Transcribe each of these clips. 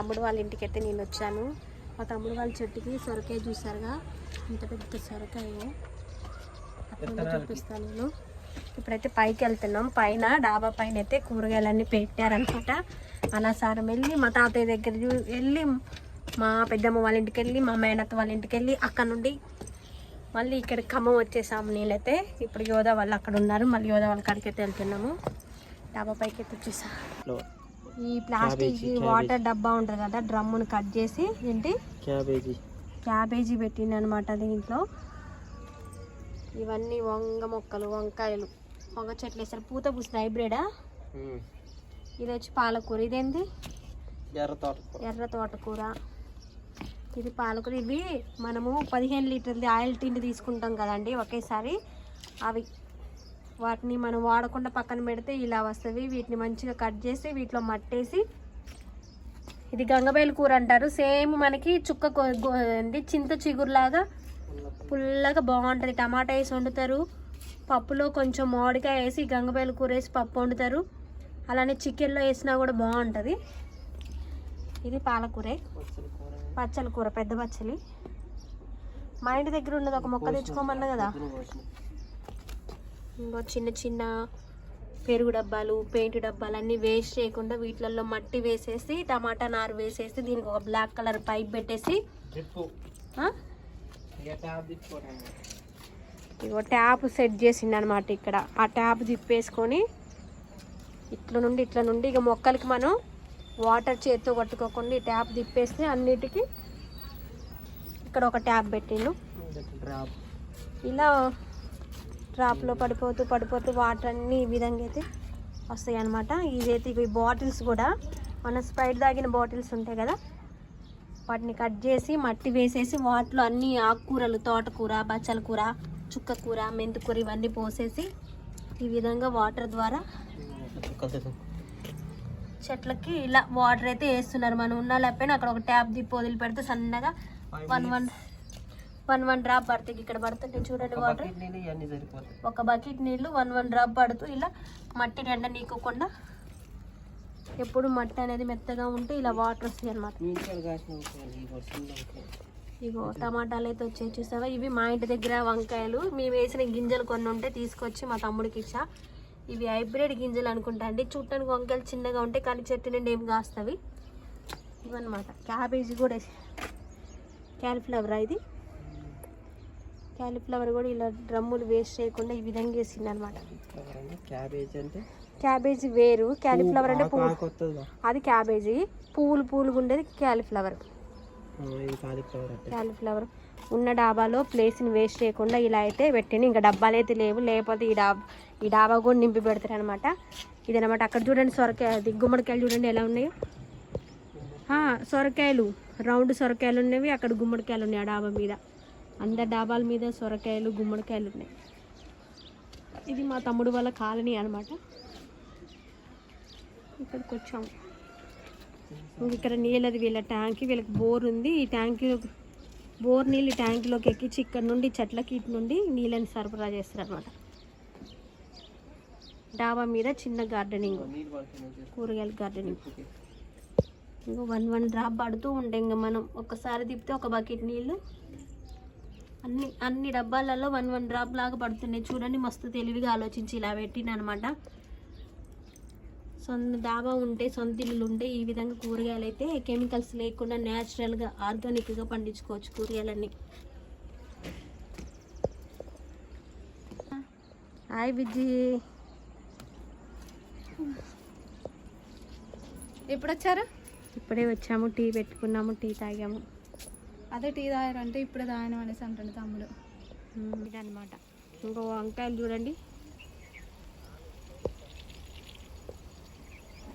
తమ్ముడు వాళ్ళ ఇంటికి అయితే నేను వచ్చాను. మా తమ్ముడు వాళ్ళ చెట్టుకి సొరకాయ చూసారుగా? ఇంత పెద్ద సొరకాయ. చూపిస్తాను నేను. ఇప్పుడైతే పైకి వెళ్తున్నాం. పైన డాబా పైన అయితే కూరగాయలన్నీ పెట్టారనమాట. అలా సారం వెళ్ళి మా తాతయ్య దగ్గర వెళ్ళి మా పెద్దమ్మ వాళ్ళ ఇంటికి వెళ్ళి మా మేనత్త వాళ్ళ ఇంటికి వెళ్ళి అక్కడ నుండి మళ్ళీ ఇక్కడ ఖమ్మం వచ్చేసాము నేనైతే. ఇప్పుడు యోధా వాళ్ళు అక్కడ ఉన్నారు. మళ్ళీ యోధా వాళ్ళ కాడికి అయితే వెళ్తున్నాము. డాబా పైకి అయితే వచ్చేసా ఈ ప్లాస్టిక్ వాటర్ డబ్బా ఉంటుంది కదా డ్రమ్మును కట్ చేసి ఏంటి? క్యాబేజీ. క్యాబేజీ పెట్టింది అనమాట దీంట్లో. ఇవన్నీ వంగ మొక్కలు వంకాయలు. వంగ చెట్లు వేస్తారు. పూత పూసిన హైబ్రిడా? ఇది వచ్చి పాలకూర. ఇదేంటి ఎర్ర తోటకూర. ఎర్ర తోటకూర. ఇది పాలకూర. ఇవి మనము పదిహేను లీటర్ది ఆయిల్ టిండి తీసుకుంటాం కదండి ఒకేసారి. అవి వాటిని మనం వాడకుండా పక్కన పెడితే ఇలా వస్తుంది. వీటిని మంచిగా కట్ చేసి వీటిలో మట్టేసి ఇది గంగబేలు కూర అంటారు. సేమ్ మనకి చుక్క చింత చిగురులాగా పుల్లగా బాగుంటుంది. టమాటా వేసి వండుతారు. పప్పులో కొంచెం మామిడికాయ వేసి గంగబేలు కూర వేసి పప్పు వండుతారు. అలానే చికెన్లో వేసినా కూడా బాగుంటుంది. ఇది పాలకూరే. పచ్చల కూర పెద్ద పచ్చలి. మా ఇంటి దగ్గర ఉన్నది ఒక మొక్క తెచ్చుకోమన్నా కదా. ఇంకో చిన్న చిన్న పెరుగు డబ్బాలు పెయింట్ డబ్బాలు అన్నీ వేస్ట్ చేయకుండా వీటిలలో మట్టి వేసేసి టమాటా నారు వేసేసి దీనికి ఒక బ్లాక్ కలర్ పైప్ పెట్టేసి ఇగో ట్యాప్ సెట్ చేసిండు అనమాట ఇక్కడ. ఆ ట్యాప్ తిప్పేసుకొని ఇట్ల నుండి ఇట్ల నుండి ఇక మొక్కలకి మనం వాటర్ చేత్తో కొట్టుకోకుండా ఈ ట్యాప్ తిప్పేస్తే అన్నిటికీ ఇక్కడ ఒక ట్యాప్ పెట్టిండు. ఇలా డ్రాప్లో పడిపోతూ పడిపోతూ వాటర్ అన్నీ ఈ విధంగా అయితే వస్తాయి అనమాట ఇదైతే ఇవి బాటిల్స్ కూడా మన స్ప్రైట్ తాగిన బాటిల్స్ ఉంటాయి కదా వాటిని కట్ చేసి మట్టి వేసేసి వాటిలో అన్ని ఆకుకూరలు తోటకూర బచ్చల కూర చుక్క కూర మెంతికూర ఇవన్నీ పోసేసి ఈ విధంగా వాటర్ ద్వారా చెట్లకి ఇలా వాటర్ అయితే వేస్తున్నారు. మనం ఉన్న లేకపోయినా అక్కడ ఒక ట్యాప్ దిప్పి వదిలి పెడితే సన్నగా one one one one drop పడుతుంది ఇక్కడ పడుతుంది చూడండి వాటర్. ఒక బకెట్ నీళ్ళు వన్ వన్ డ్రాప్ పడుతూ ఇలా మట్టి నిండా నీకోకుండా ఎప్పుడు మట్టి అనేది మెత్తగా ఉంటే ఇలా వాటర్ వస్తాయి అనమాట. ఇగో టమాటాలు అయితే వచ్చాయి చూసావా? ఇవి మా ఇంటి దగ్గర వంకాయలు. మేము వేసిన గింజలు కొన్ని ఉంటే తీసుకొచ్చి మా తమ్ముడికి ఇచ్చా. ఇవి హైబ్రిడ్ గింజలు అనుకుంటా అండి. చూడటానికి వంకాయలు చిన్నగా ఉంటాయి కానీ చెట్టు నుండి ఏం కాస్తవి? ఇవన్నమాట. క్యాబేజీ కూడా క్యాలిఫ్లవర్ ఇది? క్యాలిఫ్లవర్ కూడా ఇలా డ్రమ్ములు వేస్ట్ చేయకుండా ఈ విధంగా వేసింది అనమాట క్యాబేజ్ అంటే? క్యాబేజీ వేరు. క్యాలిఫ్లవర్ అంటే పువ్వు. అది క్యాబేజీ. పువ్వులు పువ్వులుగా ఉండేది క్యాలిఫ్లవర్. ఇది క్యాలిఫ్లవర్ ఉన్న డాబాలో ప్లేస్ని వేస్ట్ చేయకుండా ఇలా అయితే పెట్టింది. ఇంకా డబ్బాలు అయితే లేవు. లేకపోతే ఈ డాబా ఈ డాబా కూడా నింపి పెడతారు అనమాట ఇదనమాట అక్కడ చూడండి సొరకాయ అది గుమ్మడికాయలు చూడండి ఎలా ఉన్నాయో. సొరకాయలు. రౌండ్ సొరకాయలు ఉన్నవి అక్కడ గుమ్మడికాయలు ఉన్నాయి ఆ డాబా మీద. అందరి డాబాల మీద సొరకాయలు గుమ్మడికాయలు ఉన్నాయి. ఇది మా తమ్ముడు వాళ్ళ కాలనీ అనమాట ఇక్కడికి వచ్చాము. ఇక్కడ నీళ్ళది వీళ్ళ ట్యాంక్ వీళ్ళకి బోర్ ఉంది. ఈ ట్యాంక్లో బోర్ నీళ్ళు ట్యాంక్లోకి ఎక్కించి ఇక్కడ నుండి చెట్లకి ఇటు నుండి నీళ్ళని సరఫరా చేస్తారు అనమాట డాబా మీద చిన్న గార్డెనింగ్ కూరగాయల గార్డెనింగ్. ఇంకా వన్ వన్ డ్రాప్ పడుతూ ఉండే ఇంకా మనం. ఒక్కసారి తిప్పితే ఒక బకెట్ నీళ్ళు అన్ని అన్ని డబ్బాలలో వన్ వన్ డ్రాప్ లాగా పడుతున్నాయి. చూడండి మస్తు తెలివిగా ఆలోచించి ఇలా పెట్టిన అనమాట సొంత డాబా ఉంటే సొంత ఇల్లు ఉంటే ఈ విధంగా కూరగాయలు అయితే కెమికల్స్ లేకుండా న్యాచురల్గా ఆర్గానిక్గా పండించుకోవచ్చు కూరగాయలన్నీ. హాయ్ విజ్జి ఎప్పుడు వచ్చారు ఇప్పుడే వచ్చాము టీ పెట్టుకున్నాము టీ తాగాము. అదే టీ తాగారు అంటే ఇప్పుడే తాగిన అనేసి అంటాడు తమ్ముడు. మ్మ్. ఇదన్నమాట. ఇంకో వంకాయలు చూడండి.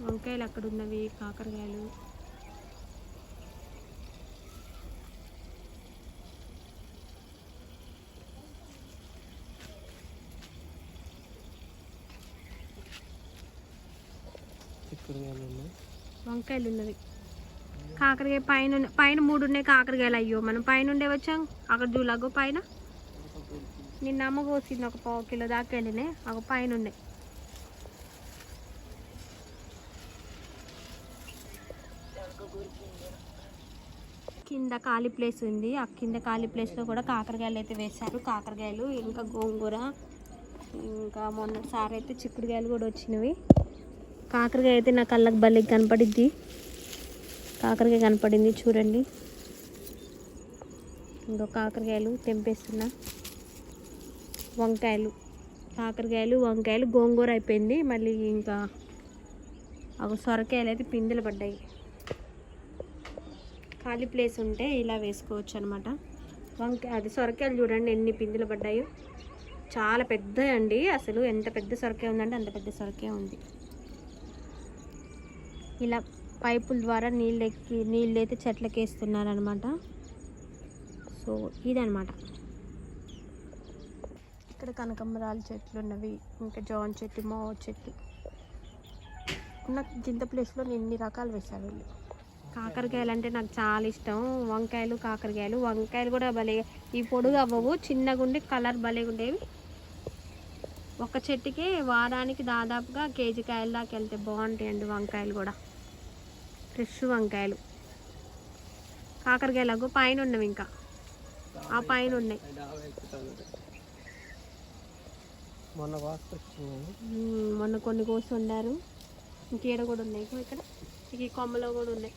వంకాయలు అక్కడ ఉన్నవి కాకరకాయలు. వంకాయలు ఉన్నవి. కాకరకాయ పైన పైన మూడు ఉన్నాయి కాకరకాయలు అయ్యో మనం పైన ఉండే వచ్చాం. అక్కడ చూలాగో పైన. నిన్న అమ్మ కోసింది ఒక పావు కిలో దాకా వెళ్ళినాయి ఒక పైన ఉన్నాయి కింద ఖాళీ ప్లేస్ ఉంది. ఆ కింద ఖాళీ ప్లేస్లో కూడా కాకరకాయలు అయితే వేశారు. కాకరకాయలు ఇంకా గోంగూర ఇంకా మొన్నటిసారి అయితే చిక్కుడుకాయలు కూడా వచ్చినవి. కాకరకాయ అయితే నా కళ్ళకి భలే కనపడిద్ది. కాకరకాయ కనపడింది చూడండి. ఇంకో కాకరకాయలు తెంపేస్తున్నా. వంకాయలు. కాకరకాయలు వంకాయలు గోంగూర అయిపోయింది. మళ్ళీ ఇంకా ఒక సొరకాయలు అయితే పిందెలు పడ్డాయి. ఖాళీ ప్లేస్ ఉంటే ఇలా వేసుకోవచ్చు అనమాట వంకాయ అది సొరకాయలు చూడండి ఎన్ని పిందెలు పడ్డాయో. చాలా పెద్దవి అండి. అసలు ఎంత పెద్ద సొరకాయ ఉందంటే అంత పెద్ద సొరకాయ ఉంది. ఇలా పైపుల ద్వారా నీళ్ళు ఎక్కి నీళ్ళు అయితే చెట్లకి వేస్తున్నారనమాట సో ఇదనమాట. ఇక్కడ కనకంబరాల చెట్లు ఉన్నవి ఇంకా జాన్ చెట్టు మావ చెట్టు. నాకు గింత ప్లేస్లో ఎన్ని రకాలు వేశారు వీళ్ళు. కాకరకాయలు అంటే నాకు చాలా ఇష్టం. వంకాయలు కాకరకాయలు. వంకాయలు కూడా భలే ఈ పొడుగు అవ్వవు. చిన్నగా ఉండి కలర్ భలే ఉండేవి. ఒక చెట్టుకి వారానికి దాదాపుగా కేజీ కాయల దాకా వెళ్తే బాగుంటాయండి వంకాయలు కూడా. ఫ్రెష్ వంకాయలు. కాకరకాయలకు పైన ఉన్నవి ఇంకా. ఆ పైన ఉన్నాయి మొన్న మొన్న కొన్ని కోసి వండారు. ఇంకేడ కూడా ఉన్నాయి. ఇక్కడ. ఇక ఈ కొమ్మలో కూడా ఉన్నాయి.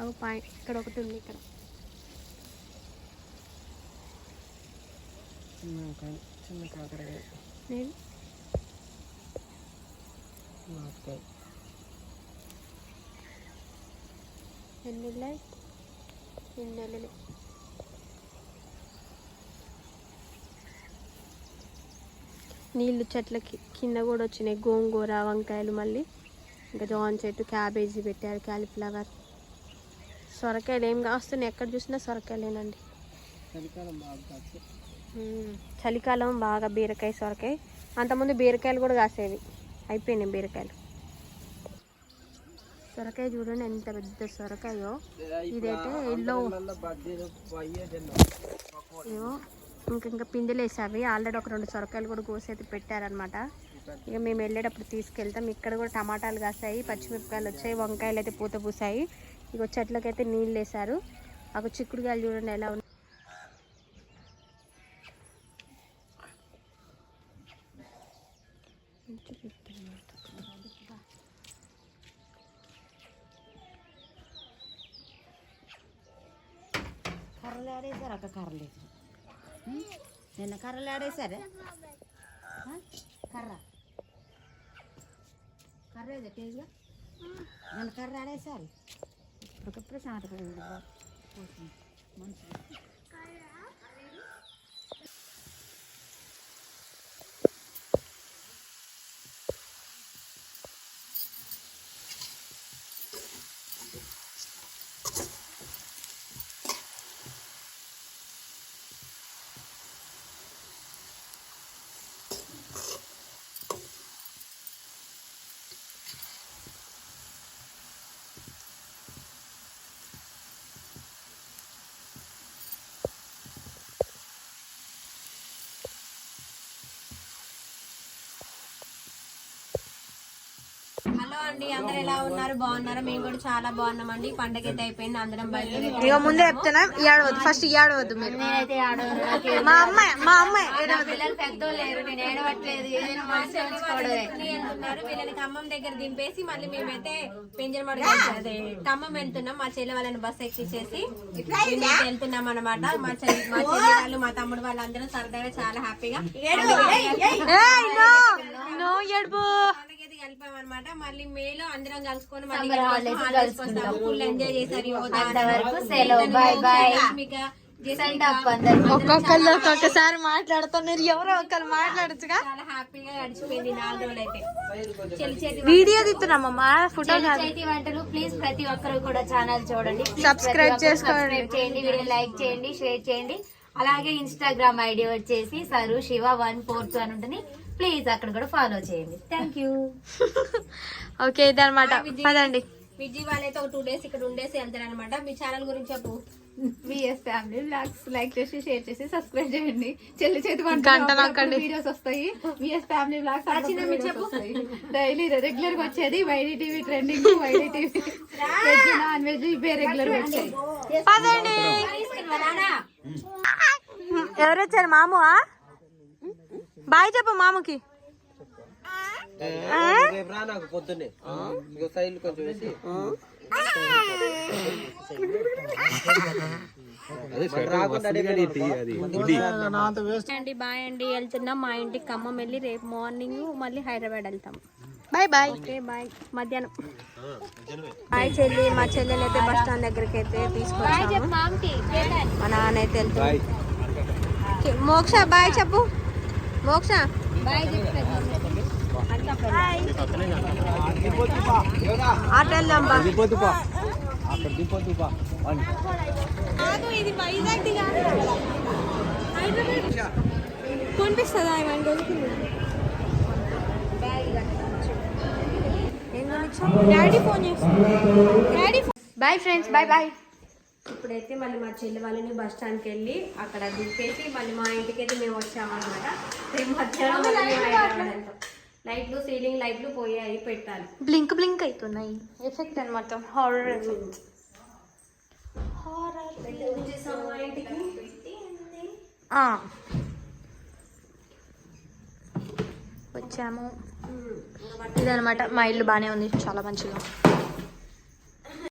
అవి పై ఇక్కడ ఒకటి ఉంది ఇక్కడ. చిన్న కాకరకాయ నాటుకాయ ఎన్ని ఉన్నాయి నీళ్ళు చెట్లకి కింద కూడా వచ్చినాయి. గోంగూర వంకాయలు మళ్ళీ. ఇంకా జాన్ చెట్టు క్యాబేజీ పెట్టారు క్యాలీఫ్లవర్. సొరకాయలు ఏం కాస్తున్నాయి ఎక్కడ చూసినా సొరకాయలేనండి. చలికాలం బాగా బీరకాయ సొరకాయ. అంతకుముందు బీరకాయలు కూడా కాసేవి. అయిపోయినాయి బీరకాయలు. సొరకాయ చూడండి ఎంత పెద్ద సొరకాయో. ఇదైతే ఎల్లో. ఏమో ఇంక ఇంకా పిండిలు వేసావి ఆల్రెడీ ఒక రెండు సొరకాయలు కూడా కోసి అయితే పెట్టారనమాట ఇక మేము వెళ్ళేటప్పుడు తీసుకెళ్తాం. ఇక్కడ కూడా టమాటాలు కాసాయి పచ్చిమిరపకాయలు వచ్చాయి వంకాయలు అయితే పూత పూసాయి. ఇక చెట్లకైతే నీళ్ళు వేసారు అక్కడ చిక్కుడుకాయలు చూడండి ఎలా కర్రలు ఆడేసారు అక్క కర్రలు నిన్న కర్రలు కర్ర కర్ర. ఏదో టేజ్గా నిన్న కర్ర ఆడేశారు ఇప్పటికప్పుడు సాట మనుషులు హలో అండి అందరు ఎలా ఉన్నారు? బాగున్నారా? మేము కూడా చాలా బాగున్నామండి. పండగ అయితే అయిపోయింది అందరం బయలుదేరి ఇక ముందే చెప్తున్నా ఫస్ట్ మీరు. నేనైతే ఆడవారు మా అమ్మాయి మా అమ్మాయి. పిల్లలు పెద్దోళ్ళు లేరు నేను ఏడవట్లేదు. ఏదైనా మనసు ఉంచుకోవడమే అంటున్నారు వీళ్ళని ఖమ్మం దగ్గర దింపేసి మళ్ళీ మేమైతే పెంజరమడు అదే ఖమ్మం వెళ్తున్నాం. మా చెల్లి వాళ్ళని బస్ ఎక్కించేసి వెళ్తున్నాం అనమాట మా చెల్లి మా చెల్లి వాళ్ళు మా తమ్ముడు వాళ్ళు అందరూ సరదాగా చాలా హ్యాపీగా ఏడుపు. పండగైతే కలిపాం అనమాట మళ్ళీ మేలో అందరం కలుసుకొని మళ్ళీ ఫుల్ ఎంజాయ్ చేశారు అంతవరకు సెలవు. బాయ్ బాయ్ రష్మిక, జెసికా, ఒక్కొక్కళ్ళు ఒక్కొక్కసారి మాట్లాడుతున్నారు. ఎవరో ఒకరు మాట్లాడచ్చుగా? వీడియో తీస్తున్నామమ్మా. ఫోటో చేతి వంటలు. ప్లీజ్ ప్రతి ఒక్కరు కూడా ఛానల్ చూడండి. ఒక్కరు చేసుకోండి. చేయండి. వీడియో లైక్ చేయండి షేర్ చేయండి. అలాగే ఇన్స్టాగ్రామ్ ఐడి వచ్చేసి Saru Shiva one four two అని ఉంటుంది. ప్లీజ్ అక్కడ కూడా ఫాలో చేయండి. Thank you. ఓకే ఇదనమాట పదండి. విజయ్ వాళ్ళైతే ఒక టూ డేస్ ఇక్కడ ఉండేసి వెళ్తారు అనమాట మీ ఛానల్ గురించి చెప్పు. విఎస్ ఫ్యామిలీ బ్లాగ్స్ లైక్ చేసి షేర్ చేసి సబ్స్క్రైబ్ చేయండి. చెల్లి చేతి గంట నొక్కండి. వీడియోస్ వస్తాయి. విఎస్ ఫ్యామిలీ బ్లాగ్స్ వస్తాయి. డైలీ రెగ్యులర్గా వచ్చేది YD TV trending YD TV veg non veg ఇవే రెగ్యులర్ వచ్చాయి. పదండి. ఎవరు వచ్చారు మాము బాయ్ చెప్పు మాముకి. పొద్దున్నే. సైడ్ కొంచెం వేసి. అండి బాయ్ అండి. వెళ్తున్నాం మా ఇంటికి ఖమ్మం వెళ్ళి రేపు మార్నింగ్ మళ్ళీ హైదరాబాద్ వెళ్తాం. Bye bye. Okay bye. మధ్యాహ్నం. బాయ్ చెల్లి మా చెల్లెలు అయితే బస్ స్టాండ్ దగ్గరికి అయితే తీసుకొచ్చాము మా నాన్న అయితే వెళ్తాం మోక్ష బాయ్ చెప్పు. మోక్ష. కొనిపిస్తుందా ఇవన్నీ దొరికింది ఏం కొనిచ్చావు డాడీ ఫోన్ చేస్తాను daddy bye friends bye bye. ఇప్పుడైతే మళ్ళీ మా చెల్లి వాళ్ళని బస్ స్టాండ్కి వెళ్ళి అక్కడ దింపేసి మళ్ళీ మా ఇంటికి అయితే మేము వచ్చామన్నమాట. రేపు మధ్యాహ్నం. లైట్లు సీలింగ్ లైట్లు పోయాయి పెట్టాలి. బ్లింక్ బ్లింక్ అవుతున్నాయి ఎఫెక్ట్ అనమాట హారర్ ఎఫెక్ట్ మా ఇంటికి వచ్చాము ఇదనమాట మా ఇల్లు బాగానే ఉంది. చాలా మంచిగా